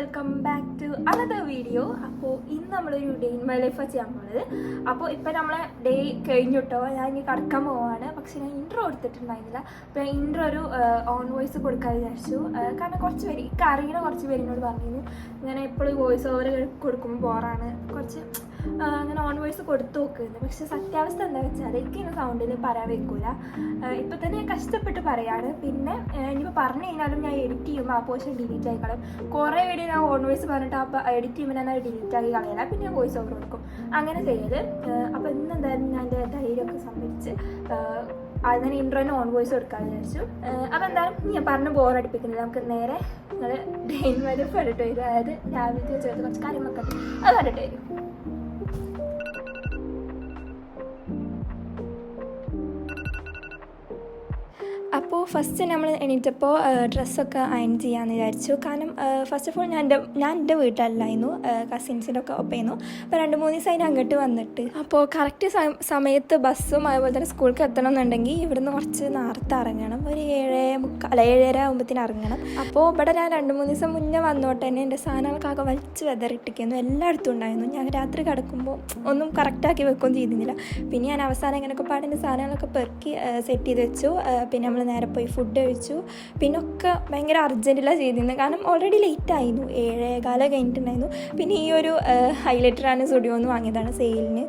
Welcome back to another video അപ്പോൾ ഇന്ന് നമ്മളൊരു ഡേ ഇൻ മൈ ലൈഫ് ചെയ്യാൻ പോകുന്നത് അപ്പോൾ ഇപ്പം നമ്മളെ ഡേ കഴിഞ്ഞിട്ടോ ഞാൻ ഇനി കടക്കാൻ പോവാണ്. പക്ഷെ ഞാൻ ഇൻട്രോ കൊടുത്തിട്ടുണ്ടായിരുന്നില്ല. അപ്പോൾ ഞാൻ ഇൻട്രോ ഒരു ഓൺ വോയിസ് കൊടുക്കാൻ വിചാരിച്ചു. കാരണം കുറച്ച് പേര് ഇക്ക അറിയണ കുറച്ച് പേര് എന്നോട് പറഞ്ഞിരുന്നു. ഇങ്ങനെ എപ്പോഴും വോയിസ് ഓവർ കൊടുക്കുമ്പോൾ ബോറാണ് കുറച്ച് ആ, അങ്ങനെ ഓൺ വോയിസ് കൊടുത്തു നോക്കുന്നത് പക്ഷെ സത്യാവസ്ഥ എന്താ വെച്ചാൽ എനിക്ക് ഇങ്ങനെ സൗണ്ടിൽ പറയാൻ വെക്കൂല. ഇപ്പം തന്നെ ഞാൻ കഷ്ടപ്പെട്ട് പറയാണ്. പിന്നെ ആ, ഇനിയിപ്പോൾ പറഞ്ഞു കഴിഞ്ഞാലും ഞാൻ എഡിറ്റ് ചെയ്യുമ്പോൾ ആ പോർഷൻ ഡിലീറ്റ് ആയി കളയും കുറേ വീഡിയോ ഞാൻ ഓൺ വോയിസ് പറഞ്ഞിട്ട് അപ്പോൾ എഡിറ്റ് ചെയ്യുമ്പോൾ ഞാൻ അത് ഡിലീറ്റ് ആക്കി കളയില്ല പിന്നെ ഞാൻ വോയിസ് ഓവർ കൊടുക്കും. അങ്ങനെ ചെയ്യൽ. അപ്പോൾ ഇന്ന് എന്തായാലും ഞാൻ എന്റെ ധൈര്യമൊക്കെ സംഭരിച്ച് അതിന് ഇൻട്രോന് ഓൺ വോയിസ് കൊടുക്കാമെന്ന് വിചാരിച്ചു. അപ്പോൾ എന്തായാലും ഞാൻ പറഞ്ഞ് ബോറടിപ്പിക്കുന്നത് നമുക്ക് നേരെ നിങ്ങൾ ഡെയിൻ വരെ കണ്ടിട്ട് വരും. അതായത് രാവിലത്തെ ചേർത്ത് കുറച്ച് കാര്യങ്ങളൊക്കെ. അത് കണ്ടിട്ട് വരും. അപ്പോൾ ഫസ്റ്റ് നമ്മൾ എണീറ്റപ്പോൾ ഡ്രസ്സൊക്കെ അയൺ ചെയ്യാമെന്ന് വിചാരിച്ചു. കാരണം ഫസ്റ്റ് ഓഫ് ഓൾ ഞാൻ എന്റെ ഞാൻ എന്റെ വീട്ടിലല്ലായിരുന്നു. കസിൻസിന്റെ ഒക്കെ ഒപ്പമായിരുന്നു. അപ്പോൾ രണ്ട് മൂന്ന് ദിവസം അതിന് അങ്ങോട്ട് വന്നിട്ട്. അപ്പോൾ കറക്റ്റ് സമയത്ത് ബസ്സും അതുപോലെ തന്നെ സ്കൂൾക്ക് എത്തണം എന്നുണ്ടെങ്കിൽ ഇവിടുന്ന് കുറച്ച് നേരത്തെ ഇറങ്ങണം. ഒരു ഏഴ് മുക്കാൽ ഏഴര ആകുമ്പോഴത്തേന് ഇറങ്ങണം. അപ്പോൾ ഇവിടെ ഞാൻ രണ്ട് മൂന്ന് ദിവസം മുന്നേ വന്നോട്ട് തന്നെ എന്റെ സാധനങ്ങൾക്കൊക്കെ വലിച്ച് വെതറിട്ടിരിക്കുന്നു. എല്ലായിടത്തും ഉണ്ടായിരുന്നു. ഞാൻ രാത്രി കിടക്കുമ്പോൾ ഒന്നും കറക്റ്റാക്കി വെക്കുകയും ചെയ്തിരുന്നില്ല. പിന്നെ ഞാൻ അവസാനം ഇങ്ങനെയൊക്കെ പാടിന്റെ സാധനങ്ങളൊക്കെ പെറുക്കി സെറ്റ് ചെയ്ത് വെച്ചു. പിന്നെ നമ്മൾ നേരെ പോയി ഫുഡ് കഴിച്ചു. പിന്നെ ഒക്കെ ഭയങ്കര അർജന്റിലാണ് ചെയ്തിരുന്നത് കാരണം ഓൾറെഡി ലേറ്റ് ആയിരുന്നു. ഏഴേകാലം കഴിഞ്ഞിട്ടുണ്ടായിരുന്നു. പിന്നെ ഈ ഒരു ഹൈലൈറ്ററാണ് സ്റ്റുഡിയോ എന്ന് വാങ്ങിയതാണ് സെയിലിന്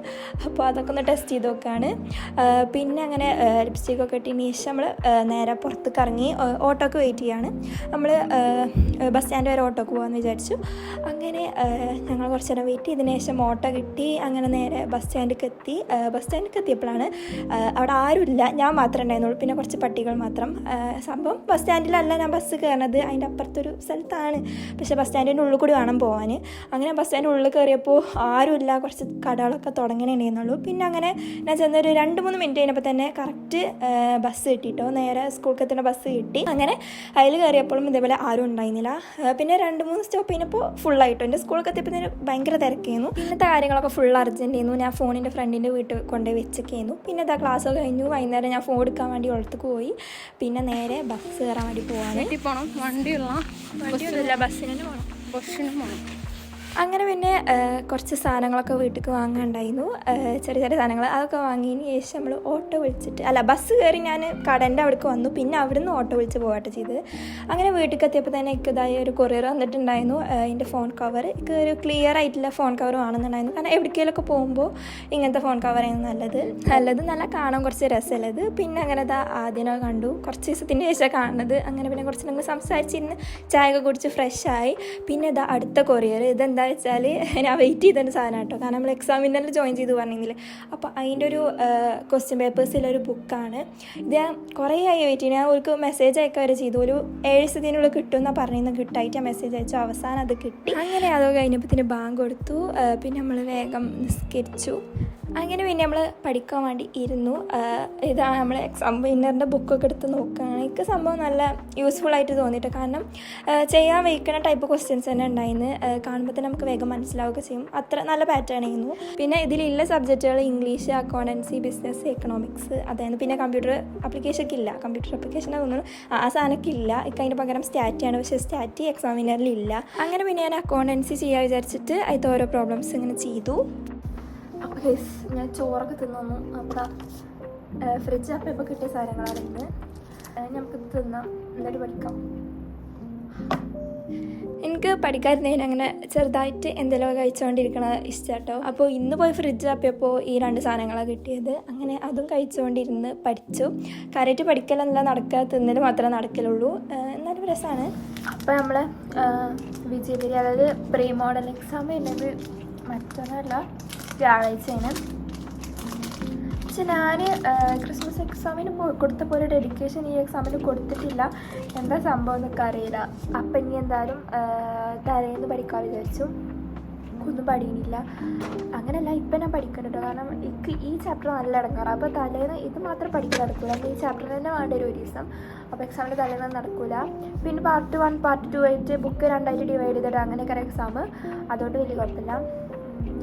അപ്പോൾ അതൊക്കെ ഒന്ന് ടെസ്റ്റ് ചെയ്ത് നോക്കുകയാണ് പിന്നെ അങ്ങനെ ലിപ്സ്റ്റിക്കൊക്കെ ഇട്ടതിന് ശേഷം നമ്മൾ നേരെ പുറത്തേക്ക് കറങ്ങി ഓട്ടോക്ക് വെയിറ്റ് ചെയ്യാണ്. നമ്മൾ ബസ് സ്റ്റാൻഡ് വരെ ഓട്ടോക്ക് പോകാമെന്ന് വിചാരിച്ചു. അങ്ങനെ ഞങ്ങൾ കുറച്ച് നേരം വെയിറ്റ് ചെയ്തതിന് ശേഷം ഓട്ടോ കിട്ടി. അങ്ങനെ നേരെ ബസ് സ്റ്റാൻഡിലേക്ക് എത്തി. ബസ് സ്റ്റാൻഡിലേക്ക് എത്തിയപ്പോഴാണ് അവിടെ ആരുമില്ല. ഞാൻ മാത്രമേ ഉണ്ടായിരുന്നുള്ളൂ. പിന്നെ കുറച്ച് പട്ടികൾ മാത്രം ആ, സംഭവം ബസ് സ്റ്റാൻഡിലല്ല ഞാൻ ബസ് കയറുന്നത് അതിന്റെ അപ്പുറത്തൊരു സ്ഥലത്താണ്. പക്ഷേ ബസ് സ്റ്റാൻഡിന്റെ ഉള്ളിൽ കൂടി വേണം പോകാൻ അങ്ങനെ ബസ് സ്റ്റാൻഡിന്റെ ഉള്ളിൽ കയറിയപ്പോൾ ആരുമില്ല. കുറച്ച് കടകളൊക്കെ തുടങ്ങണേന്നുള്ളൂ പിന്നെ അങ്ങനെ ഞാൻ ചെന്നൊരു രണ്ട് മൂന്ന് മിനിറ്റ് കഴിഞ്ഞപ്പോൾ തന്നെ കറക്റ്റ് ബസ് കിട്ടിയിട്ടോ നേരെ സ്കൂൾക്ക് എത്തുന്ന ബസ് കിട്ടി. അങ്ങനെ അതിൽ കയറിയപ്പോഴും ഇതേപോലെ ആരും ഉണ്ടായിരുന്നില്ല. പിന്നെ രണ്ട് മൂന്ന് സ്റ്റോപ്പ് കഴിഞ്ഞപ്പോൾ ഫുള്ളായിട്ടോ എന്റെ സ്കൂളൊക്കെ എത്തിയപ്പോൾ ഭയങ്കര തിരക്കായിരുന്നു ഇന്നത്തെ കാര്യങ്ങളൊക്കെ ഫുൾ അർജന്റ് ആയിരുന്നു ഞാൻ ഫോണിന്റെ ഫ്രണ്ടിന്റെ വീട്ടിൽ കൊണ്ടുപോയി വെച്ചൊക്കെയായിരുന്നു. പിന്നെ ഇതാ ക്ലാസ്സൊക്കെ കഴിഞ്ഞു. വൈകുന്നേരം ഞാൻ ഫോൺ എടുക്കാൻ വേണ്ടി ഉളത്തേക്ക് പോയി. പിന്നെ നേരെ ബസ് കയറാൻ വേണ്ടി പോവാണ്. പോകണം വണ്ടിയുള്ള ബസ്സിനും പോകണം ബസ്സിന് പോകണം അങ്ങനെ പിന്നെ കുറച്ച് സാധനങ്ങളൊക്കെ വീട്ടിലേക്ക് വാങ്ങാണ്ടായിരുന്നു. ചെറിയ ചെറിയ സാധനങ്ങൾ അതൊക്കെ വാങ്ങിയതിന് ശേഷം നമ്മൾ ഓട്ടോ വിളിച്ചിട്ട് അല്ല ബസ് കയറി ഞാൻ കടന്റെ അവിടേക്ക് വന്നു. പിന്നെ അവിടുന്ന് ഓട്ടോ വിളിച്ച് പോകട്ടെ ചെയ്ത് അങ്ങനെ വീട്ടിലേക്ക് എത്തിയപ്പോൾ തന്നെ എനിക്ക് ഇതായി ഒരു കൊറിയർ വന്നിട്ടുണ്ടായിരുന്നു. എന്റെ ഫോൺ കവർ എനിക്ക് ഒരു ക്ലിയർ ആയിട്ടുള്ള ഫോൺ കവർ വേണമെന്നുണ്ടായിരുന്നു കാരണം എവിടേക്കെങ്കിലുമൊക്കെ പോകുമ്പോൾ ഇങ്ങനത്തെ ഫോൺ കവറായിരുന്നു നല്ലത്. നല്ലത് നല്ല കാണാൻ കുറച്ച് രസമുള്ളത്. പിന്നെ അങ്ങനെ ഇതാ ആദ്യമേ കണ്ടു. കുറച്ച് ദിവസത്തിന്റെ ശേഷം കാണുന്നത്. അങ്ങനെ പിന്നെ കുറച്ച് നമ്മൾ സംസാരിച്ചിരുന്ന് ചായ ഒക്കെ കുടിച്ച് ഫ്രഷായി പിന്നെ ഇതാ അടുത്ത കൊറിയർ. ഇതെന്താ വെച്ചാൽ ഞാൻ വെയിറ്റ് ചെയ്തതിന്റെ സാധനം കേട്ടോ. കാരണം നമ്മൾ എക്സാമിനറിൽ ജോയിൻ ചെയ്ത് പറഞ്ഞെങ്കിൽ അപ്പോൾ അതിന്റെ ഒരു ക്വസ്റ്റ്യൻ പേപ്പേഴ്സിലൊരു ബുക്കാണ് ഇത് ഞാൻ കുറേ ആയി വെയിറ്റ് ചെയ്യുന്നത് ഞാൻ ഒരു മെസ്സേജ് അയക്കുക വരെ ചെയ്തു. ഒരു ഏഴ് ദിവസത്തിനുള്ളിൽ കിട്ടുമെന്നാണ് പറഞ്ഞിരുന്നു കിട്ടായിട്ട് ആ മെസ്സേജ് അയച്ചു. അവസാനം അത് കിട്ടി. അങ്ങനെ അതോ കഴിഞ്ഞപ്പോൾ ബാങ്ക് കൊടുത്തു. പിന്നെ നമ്മൾ വേഗം നിസ്കരിച്ചു. അങ്ങനെ പിന്നെ നമ്മൾ പഠിക്കാൻ വേണ്ടി ഇരുന്നു. ഇതാണ് നമ്മൾ എക്സാം വിന്നറിന്റെ ബുക്കൊക്കെ എടുത്ത് നോക്കുകയാണ് എനിക്ക് സംഭവം നല്ല യൂസ്ഫുൾ ആയിട്ട് തോന്നിയിട്ട്. കാരണം ചെയ്യാൻ വയ്ക്കുന്ന ടൈപ്പ് ക്വസ്റ്റ്യൻസ് തന്നെ ഉണ്ടായിരുന്നു കാണുമ്പോൾ തന്നെ നമുക്ക് വേഗം മനസ്സിലാവുകയൊക്കെ ചെയ്യും. അത്ര നല്ല പാറ്റേൺ ആയിരുന്നു. പിന്നെ ഇതിലുള്ള സബ്ജക്റ്റുകൾ ഇംഗ്ലീഷ് അക്കൗണ്ടൻസി ബിസിനസ് എക്കണോമിക്സ് അതായത് പിന്നെ കമ്പ്യൂട്ടർ ആപ്ലിക്കേഷൻ ഒക്കെ ഇല്ല. കമ്പ്യൂട്ടർ ആപ്ലിക്കേഷൻ തോന്നുന്നു. ആ സാധനമൊക്കെ ഇല്ല. അതിന് പകരം സ്റ്റാറ്റിയാണ് പക്ഷേ സ്റ്റാറ്റി എക്സാം വിന്നറിൽ ഇല്ല. അങ്ങനെ പിന്നെ ഞാൻ അക്കൗണ്ടൻസി ചെയ്യാൻ വിചാരിച്ചിട്ട് അതിൽ ഓരോ പ്രോബ്ലംസ് ഇങ്ങനെ ചെയ്തു. അപ്പോൾ ഗൈസ് ഞാൻ ചോറൊക്കെ തിന്നു അപ്പോൾ ഫ്രിഡ്ജ് അപ്പം ഇപ്പോൾ കിട്ടിയ സാധനങ്ങളാണ് ഇന്ന്. നമുക്ക് തിന്നാം. എന്നിട്ട് പഠിക്കാം. എനിക്ക് പഠിക്കാതിരുന്നതിന് അങ്ങനെ ചെറുതായിട്ട് എന്തെങ്കിലും കഴിച്ചുകൊണ്ടിരിക്കണ ഇഷ്ടട്ടോ. അപ്പോൾ ഇന്ന് പോയി ഫ്രിഡ്ജ് അപ്പിയപ്പോൾ ഈ രണ്ട് സാധനങ്ങളാണ് കിട്ടിയത്. അങ്ങനെ അതും കഴിച്ചുകൊണ്ടിരുന്ന് പഠിച്ചു. കാര്യമായിട്ട് പഠിക്കലല്ല നടക്കുക തിന്നൽ മാത്രമേ നടക്കലുള്ളൂ. എന്നാലും രസമാണ് അപ്പോൾ നമ്മൾ വിജയഗിരി അതായത് പ്രീ മോഡൽ എക്സാം വരുന്നത് മറ്റൊന്നല്ല വ്യാഴാഴ്ചയാണ്. പക്ഷെ ഞാൻ ക്രിസ്മസ് എക്സാമിന് കൊടുത്ത പോലെ ഡെഡിക്കേഷൻ ഈ എക്സാമിന് കൊടുത്തിട്ടില്ല. എന്താ സംഭവം എന്നൊക്കെ അറിയില്ല. അപ്പം ഇനി എന്തായാലും തലേന്ന് പഠിക്കാൻ വിചാരിച്ചു. ഒന്നും പഠിക്കുന്നില്ല. അങ്ങനെയല്ല ഇപ്പം ഞാൻ പഠിക്കുന്നുണ്ട് കാരണം എനിക്ക് ഈ ചാപ്റ്റർ നല്ല ഇടങ്ങാറ്. അപ്പോൾ തലേന്ന് ഇത് മാത്രം പഠിക്കാൻ നടക്കില്ല ഈ ചാപ്റ്റർ തന്നെ വേണ്ട ഒരു ദിവസം. അപ്പോൾ എക്സാമിന്റെ തലേന്ന് നടക്കില്ല പിന്നെ പാർട്ട് വൺ പാർട്ട് ടു ആയിട്ട് ബുക്ക് രണ്ടായിട്ട് ഡിവൈഡ് ചെയ്തിട്ട് അങ്ങനെയൊക്കെ എക്സാം അതുകൊണ്ട് വലിയ കുഴപ്പമില്ല.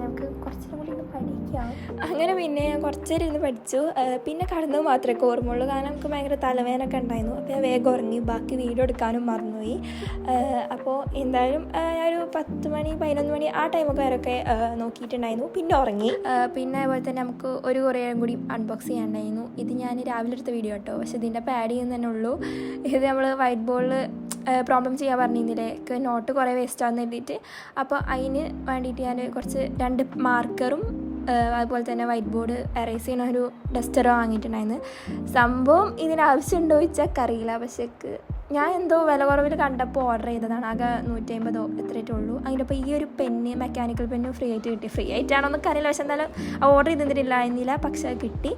നമുക്ക് അങ്ങനെ പിന്നെ ഞാൻ കുറച്ച് നേരം ഇരുന്ന് പഠിച്ചു. പിന്നെ കടന്നത് മാത്രമേ ഓർമ്മയുള്ളൂ. കാരണം നമുക്ക് ഭയങ്കര തലവേദനയൊക്കെ ഉണ്ടായിരുന്നു. അപ്പോൾ ഞാൻ വേഗം ഉറങ്ങി. ബാക്കി വീഡിയോ എടുക്കാനും മറന്നുപോയി. അപ്പോൾ എന്തായാലും ഒരു പത്ത് മണി പതിനൊന്ന് മണി ആ ടൈമൊക്കെ വരെയൊക്കെ നോക്കിയിട്ടുണ്ടായിരുന്നു. പിന്നെ ഉറങ്ങി. പിന്നെ അതുപോലെ തന്നെ നമുക്ക് ഒരു കുറേ കൂടി അൺബോക്സ് ചെയ്യാനുണ്ടായിരുന്നു. ഇത് ഞാൻ രാവിലെ എടുത്ത വീഡിയോ കേട്ടോ പക്ഷേ ഇതിന്റെ പാഡ് ചെയ്യുന്നതന്നെ ഉള്ളൂ. ഇത് നമ്മൾ വൈറ്റ് ബോർഡിൽ പ്രോബ്ലം ചെയ്യാൻ പറഞ്ഞിരുന്നില്ലേ? എനിക്ക് നോട്ട് കുറേ വേസ്റ്റ് ആവുന്ന എഴുതിയിട്ട്. അപ്പോൾ അതിന് വേണ്ടിയിട്ട് ഞാൻ കുറച്ച് രണ്ട് മാർക്കറും അതുപോലെ തന്നെ വൈറ്റ് ബോർഡ് എറേസ് ചെയ്യുന്ന ഒരു ഡസ്റ്ററോ വാങ്ങിയിട്ടുണ്ടായിരുന്നു. സംഭവം ഇതിനാവശ്യമുണ്ടോ ചോദിച്ചാൽ അറിയില്ല. പക്ഷേ ഞാൻ എന്തോ വില കുറവിൽ കണ്ടപ്പോൾ ഓർഡർ ചെയ്തതാണ്. ആകെ നൂറ്റി അമ്പതോ എത്രയായിട്ടേ ഉള്ളൂ. അതിന്റെ ഈ ഒരു പെന്ന് മെക്കാനിക്കൽ പെന്ന് ഫ്രീ ആയിട്ട് കിട്ടി. ഫ്രീ ആയിട്ടാണോ എന്നൊക്കെ അറിയില്ല. പക്ഷെ എന്തായാലും ഓർഡർ ചെയ്തിട്ടില്ലായിരുന്നില്ല പക്ഷേ അത് കിട്ടി.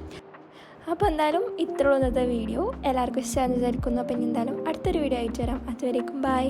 അപ്പോൾ എന്തായാലും ഇത്രയുള്ളത് വീഡിയോ. എല്ലാവർക്കും ഇഷ്ടമാണെന്ന് വിചാരിക്കുന്നു. അപ്പം ഇനി എന്തായാലും അടുത്തൊരു വീഡിയോ അയച്ചു തരാം അതുവരേക്കും ബൈ